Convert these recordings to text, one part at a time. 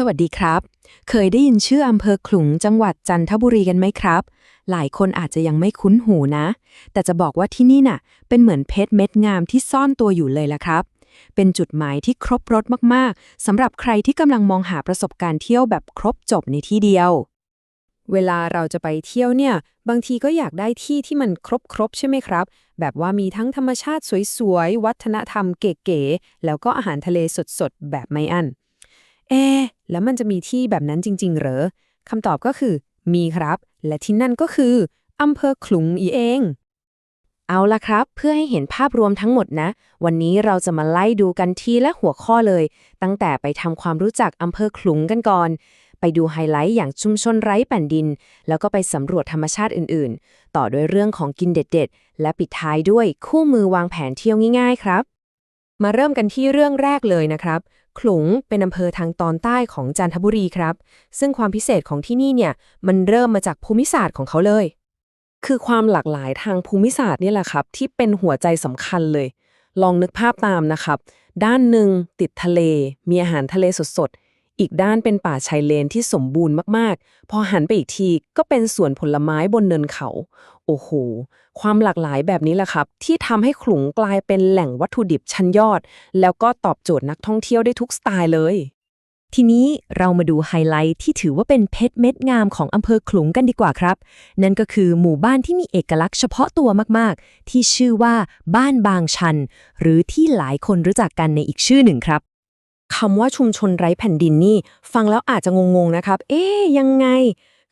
สวัสดีครับ เคยได้ยินชื่ออำเภอขลุงจังหวัดจันทบุรีกันไหมครับ หลายคนอาจจะยังไม่คุ้นหูนะ แต่จะบอกว่าที่นี่น่ะ เป็นเหมือนเพชรเม็ดงามที่ซ่อนตัวอยู่เลยละครับ เป็นจุดหมายที่ครบรถมากๆสำหรับใครที่กำลังมองหาประสบการณ์เที่ยวแบบครบจบในที่เดียว เวลาเราจะไปเที่ยวเนี่ย บางทีก็อยากได้ที่ที่มันครบครบใช่ไหมครับ แบบว่ามีทั้งธรรมชาติสวยๆวัฒนธรรมเก๋ๆแล้วก็อาหารทะเลสดๆแบบไม่อั้น เอะแล้วมันจะมีที่แบบนั้นจริง ๆ เหรอคำตอบก็คือ มีครับ และที่นั่นก็คืออำเภอขลุงอีเอง เอาละครับ เพื่อให้เห็นภาพรวมทั้งหมดนะ วันนี้เราจะมาไล่ดูกันทีละหัวข้อเลย ตั้งแต่ไปทำความรู้จักอำเภอขลุงกันก่อน ไปดูไฮไลท์อย่างชุมชนไร้แผ่นดิน แล้วก็ไปสำรวจธรรมชาติอื่น ๆ ต่อด้วยเรื่องของกินเด็ด ๆ และปิดท้ายด้วยคู่มือวางแผนเที่ยวง่าย ๆ ครับ มาเริ่มกันที่เรื่องแรกเลยนะครับขลุงเป็นอำเภอทางตอนใต้ของจันทบุรีครับ ซึ่งความพิเศษของที่นี่เนี่ย มันเริ่มมาจากภูมิศาสตร์ของเขาเลย คือความหลากหลายทางภูมิศาสตร์นี่แหละครับ ที่เป็นหัวใจสำคัญเลย ลองนึกภาพตามนะครับ ด้านหนึ่งติดทะเล มีอาหารทะเลสดๆ อีกด้านเป็นป่าชายเลนที่สมบูรณ์มากๆ พอหันไปอีกทีก็เป็นสวนผลไม้บนเนินเขา โอ้โห ความหลากหลายแบบนี้แหละครับ ที่ทำให้ขลุงกลายเป็นแหล่งวัตถุดิบชั้นยอด แล้วก็ตอบโจทย์นักท่องเที่ยวได้ทุกสไตล์เลย ทีนี้เรามาดูไฮไลท์ที่ถือว่าเป็นเพชรเม็ดงามของอำเภอขลุงกันดีกว่าครับ นั่นก็คือหมู่บ้านที่มีเอกลักษณ์เฉพาะตัวมากๆ ที่ชื่อว่าบ้านบางชัน หรือที่หลายคนรู้จักกันในอีกชื่อหนึ่งครับ คำว่าชุมชนไร้แผ่นดินนี่ ฟังแล้วอาจจะงงๆนะครับ เอ๊ยยังไง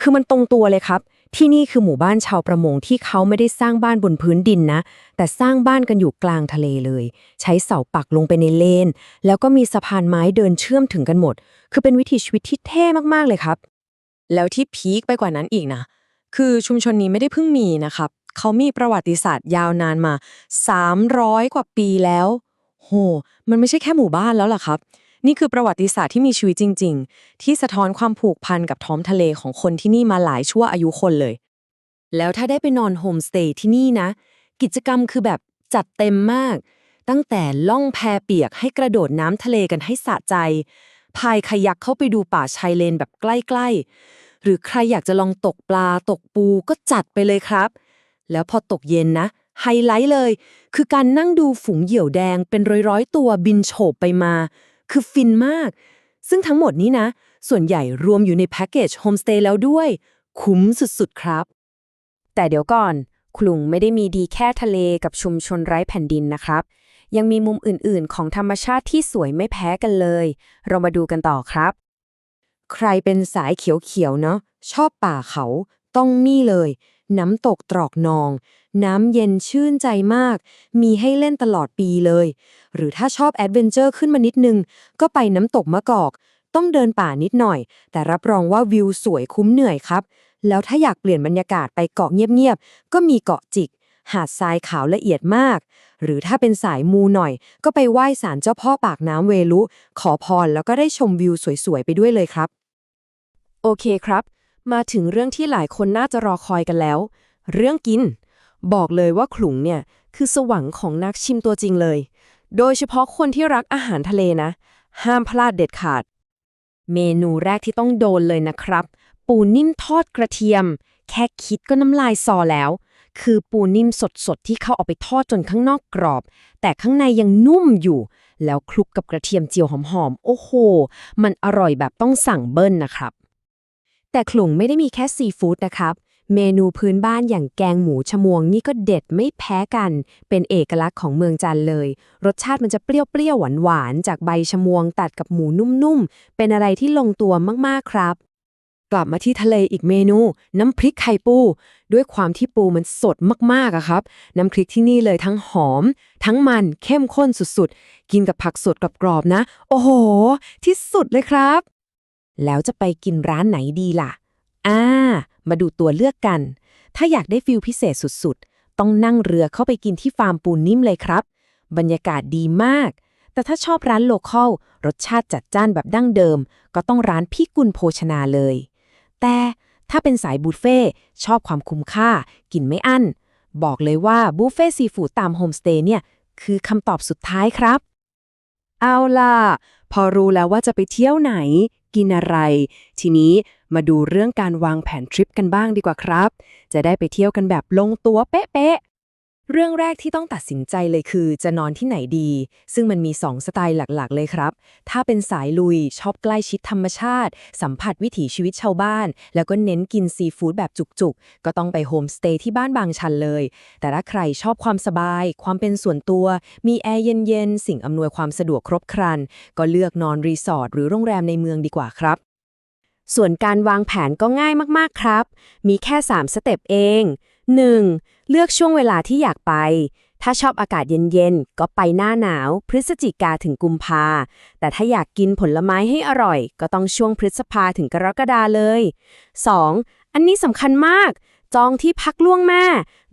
คือมันตรงตัวเลยครับ ที่นี่คือหมู่บ้านชาวประมงที่เขาไม่ได้สร้างบ้านบนพื้นดินนะ แต่สร้างบ้านกันอยู่กลางทะเลเลย ใช้เสาปักลงไปในเลน แล้วก็มีสะพานไม้เดินเชื่อมถึงกันหมด คือเป็นวิถีชีวิตที่เท่มากๆเลยครับ แล้วที่พีคไปกว่านั้นอีกนะ คือชุมชนนี้ไม่ได้เพิ่งมีนะครับ เขามีประวัติศาสตร์ยาวนานมา 300 กว่าปีแล้ว โห มันไม่ใช่แค่หมู่บ้านแล้วล่ะครับ นี่คือประวัติศาสตร์ที่มีชีวิตจริง ๆ ที่สะท้อนความผูกพันกับท้องทะเลของคนที่นี่มาหลายชั่วอายุคนเลย แล้วถ้าได้ไปนอนโฮมสเตย์ที่นี่นะ กิจกรรมคือแบบจัดเต็มมาก ตั้งแต่ล่องแพเปียกให้กระโดดน้ำทะเลกันให้สะใจ พายคายักเข้าไปดูป่าชายเลนแบบใกล้ ๆ หรือใครอยากจะลองตกปลาตกปูก็จัดไปเลยครับ แล้วพอตกเย็นนะไฮไลท์เลย คือการนั่งดูฝูงเหยี่ยวแดงเป็นร้อยๆ ตัวบินโฉบไปมา คือฟินมาก ซึ่งทั้งหมดนี้นะ ส่วนใหญ่รวมอยู่ในแพ็กเกจโฮมสเตย์แล้วด้วย คุ้มสุดๆครับ แต่เดี๋ยวก่อนคลุงไม่ได้มีดีแค่ทะเลกับชุมชนไร้แผ่นดินนะครับ ยังมีมุมอื่นๆ ของธรรมชาติที่สวยไม่แพ้กันเลย เรามาดูกันต่อครับ ใครเป็นสายเขียวๆเนาะชอบป่าเขาต้องนี่เลย น้ำตกตรอกนอง น้ำเย็นชื่นใจมาก มีให้เล่นตลอดปีเลย หรือถ้าชอบแอดเวนเจอร์ขึ้นมานิดนึง ก็ไปน้ำตกมะกอก ต้องเดินป่านิดหน่อย แต่รับรองว่าวิวสวยคุ้มเหนื่อยครับ แล้วถ้าอยากเปลี่ยนบรรยากาศไปเกาะเงียบๆ ก็มีเกาะจิก หาดทรายขาวละเอียดมาก หรือถ้าเป็นสายมูหน่อย ก็ไปไหว้ศาลเจ้าพ่อปากน้ำเวลุ ขอพรแล้วก็ได้ชมวิวสวยๆไปด้วยเลยครับ โอเคครับ มาถึงเรื่องที่หลายคนน่าจะรอคอยกันแล้ว เรื่องกิน บอกเลยว่าขลุงเนี่ย คือสวรรค์ของนักชิมตัวจริงเลย โดยเฉพาะคนที่รักอาหารทะเลนะ ห้ามพลาดเด็ดขาด เมนูแรกที่ต้องโดนเลยนะครับ ปูนิ่มทอดกระเทียม แค่คิดก็น้ำลายซอแล้ว คือปูนิ่มสดๆ ที่เขาเอาไปทอดจนข้างนอกกรอบ แต่ข้างในยังนุ่มอยู่ แล้วคลุกกับกระเทียมเจียวหอมๆ โอ้โห มันอร่อยแบบต้องสั่งเบิ้ลนะครับ แต่ขลุงไม่ได้มีแค่ซีฟู้ดนะครับ เมนูพื้นบ้านอย่างแกงหมูชมวงนี่ก็เด็ดไม่แพ้กัน เป็นเอกลักษณ์ของเมืองจันเลย รสชาติมันจะเปรี้ยวๆหวานๆจากใบชมวงตัดกับหมูนุ่มๆ เป็นอะไรที่ลงตัวมากๆครับกลับมาที่ทะเลอีกเมนู น้ำพริกไข่ปู ด้วยความที่ปูมันสดมากๆอะครับ น้ำพริกที่นี่เลยทั้งหอม ทั้งมันเข้มข้นสุดๆ กินกับผักสดกรอบๆนะ โอ้โห ที่สุดเลยครับ แล้วจะไปกินร้านไหนดีล่ะ อ่า มาดูตัวเลือกกัน ถ้าอยากได้ฟิลพิเศษสุดๆ ต้องนั่งเรือเข้าไปกินที่ฟาร์มปูนิ่มเลยครับ บรรยากาศดีมาก แต่ถ้าชอบร้านโลคอลรสชาติจัดจ้านแบบดั้งเดิม ก็ต้องร้านพี่กุลโภชนาเลย แต่ถ้าเป็นสายบุฟเฟ่ชอบความคุ้มค่า กินไม่อั้น บอกเลยว่าบุฟเฟ่ซีฟู้ดตามโฮมสเตย์เนี่ย คือคำตอบสุดท้ายครับ เอาล่ะ พอรู้แล้วว่าจะไปเที่ยวไหน กินอะไร ทีนี้มาดูเรื่องการวางแผนทริปกันบ้างดีกว่าครับ จะได้ไปเที่ยวกันแบบลงตัวเป๊ะ เรื่องแรกที่ต้องตัดสินใจเลยคือจะนอนที่ไหนดี ซึ่งมันมี 2 สไตล์หลักๆ เลยครับ ถ้าเป็นสายลุย ชอบใกล้ชิดธรรมชาติ สัมผัสวิถีชีวิตชาวบ้าน แล้วก็เน้นกินซีฟู้ดแบบจุกๆ ก็ต้องไปโฮมสเตย์ที่บ้านบางชันเลย แต่ถ้าใครชอบความสบาย ความเป็นส่วนตัว มีแอร์เย็นๆ สิ่งอำนวยความสะดวกครบครัน ก็เลือกนอนรีสอร์ทหรือโรงแรมในเมืองดีกว่าครับ ส่วนการวางแผนก็ง่ายมากๆครับ มีแค่ 3 สเต็ปเอง 1. เลือกช่วงเวลาที่อยากไป ถ้าชอบอากาศเย็นๆ ก็ไปหน้าหนาว พฤศจิกาถึงกุมภา แต่ถ้าอยากกินผลไม้ให้อร่อย ก็ต้องช่วงพฤษภาถึงกรกฎาเลย 2. อันนี้สำคัญมาก จองที่พักล่วงหน้า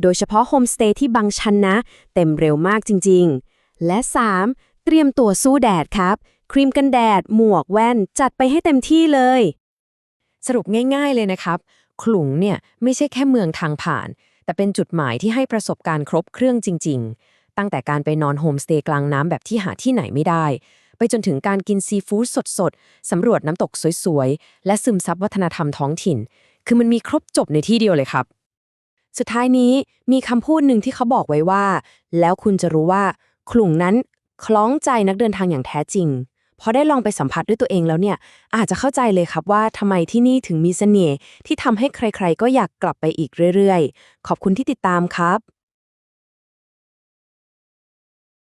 โดยเฉพาะโฮมสเตย์ที่บางชันนะ เต็มเร็วมากจริงๆ และ 3. เตรียมตัวสู้แดดครับ ครีมกันแดด หมวกแว่น จัดไปให้เต็มที่เลย สรุปง่าย ๆเลยนะครับ ขลุงเนี่ยไม่ใช่แค่เมืองทางผ่าน แต่เป็นจุดหมายที่ให้ประสบการณ์ครบเครื่องจริง ๆ ตั้งแต่การไปนอนโฮมสเตย์กลางน้ำแบบที่หาที่ไหนไม่ได้ ไปจนถึงการกินซีฟู้ดสดๆ สำรวจน้ำตกสวยๆ และซึมซับวัฒนธรรมท้องถิ่น คือมันมีครบจบในที่เดียวเลยครับ สุดท้ายนี้มีคำพูดหนึ่งที่เขาบอกไว้ว่า แล้วคุณจะรู้ว่าขลุงนั้นคล้องใจนักเดินทางอย่างแท้จริง พอได้ลองไปสัมผัสด้วยตัวเองแล้วเนี่ย อาจจะเข้าใจเลยครับว่าทำไมที่นี่ถึงมีเสน่ห์ที่ทำให้ใครๆ ก็อยากกลับไปอีกเรื่อยๆ ขอบคุณที่ติดตามครับ